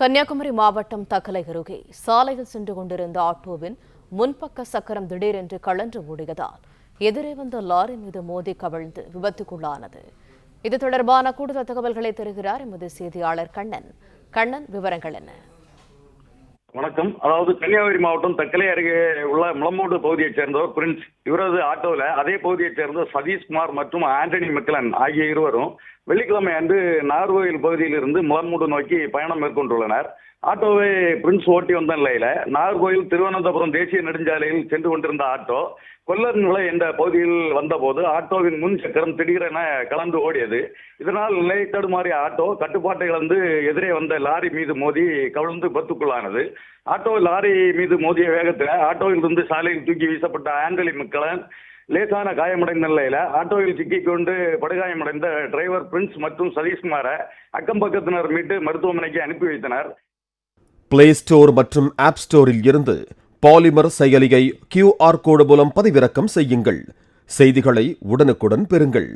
கன்னியாகுமரி மாவட்டம் தக்கலை அருகே சாலையில் சென்று கொண்டிருந்த ஆட்டோவின் முன்பக்க சக்கரம் திடீரென்று கழன்று ஓடியதால் எதிரே வந்த லாரி மீது மோதி கவிழ்ந்து விபத்துக்குள்ளானது. இது தொடர்பான கூடுதல் தகவல்களை தருகிறார் எமது செய்தியாளர் கண்ணன். கண்ணன் விவரங்கள் என்ன? வணக்கம். அதாவது கன்னியாகுமரி மாவட்டம் தக்கலை அருகே உள்ள முளமூடு பகுதியைச் சேர்ந்தவர் பிரின்ஸ். இவரது ஆட்டோவில் அதே பகுதியைச் சேர்ந்த சதீஷ்குமார் மற்றும் ஆண்டனி மெக்கலன் ஆகிய இருவரும் வெள்ளிக்கிழமை அன்று நார்கோயில் பகுதியிலிருந்து முளமூடு நோக்கி பயணம் மேற்கொண்டுள்ளனர். ஆட்டோவை பிரின்ஸ் ஓட்டி வந்த நிலையில நாகர்கோயில் திருவனந்தபுரம் தேசிய நெடுஞ்சாலையில் சென்று கொண்டிருந்த ஆட்டோ கொல்லர் நிலை என்ற பகுதியில் வந்தபோது ஆட்டோவின் முன் சக்கரம் திடீரென கலந்து ஓடியது. இதனால் நிலை தடுமாறிய ஆட்டோ கட்டுப்பாட்டை இழந்து எதிரே வந்த லாரி மீது மோதி கவிழ்ந்து பத்துக்குள்ளானது ஆட்டோ லாரி மீது மோதிய வேகத்தில் ஆட்டோவில் இருந்து சாலையில் தூக்கி வீசப்பட்ட ஆண்டலி மக்களன் லேசான காயமடைந்த நிலையில ஆட்டோவில் சிக்கிக்கொண்டு படுகாயமடைந்த டிரைவர் பிரின்ஸ் மற்றும் சதீஷ்குமாரை அக்கம் பக்கத்தினர் மீட்டு மருத்துவமனைக்கு அனுப்பி வைத்தனர். பிளே ஸ்டோர் மற்றும் ஆப் ஸ்டோரில் இருந்து பாலிமர் செயலியை கியூஆர் கோடு மூலம் பதிவிறக்கம் செய்யுங்கள். செய்திகளை உடனுக்குடன் பெறுங்கள்.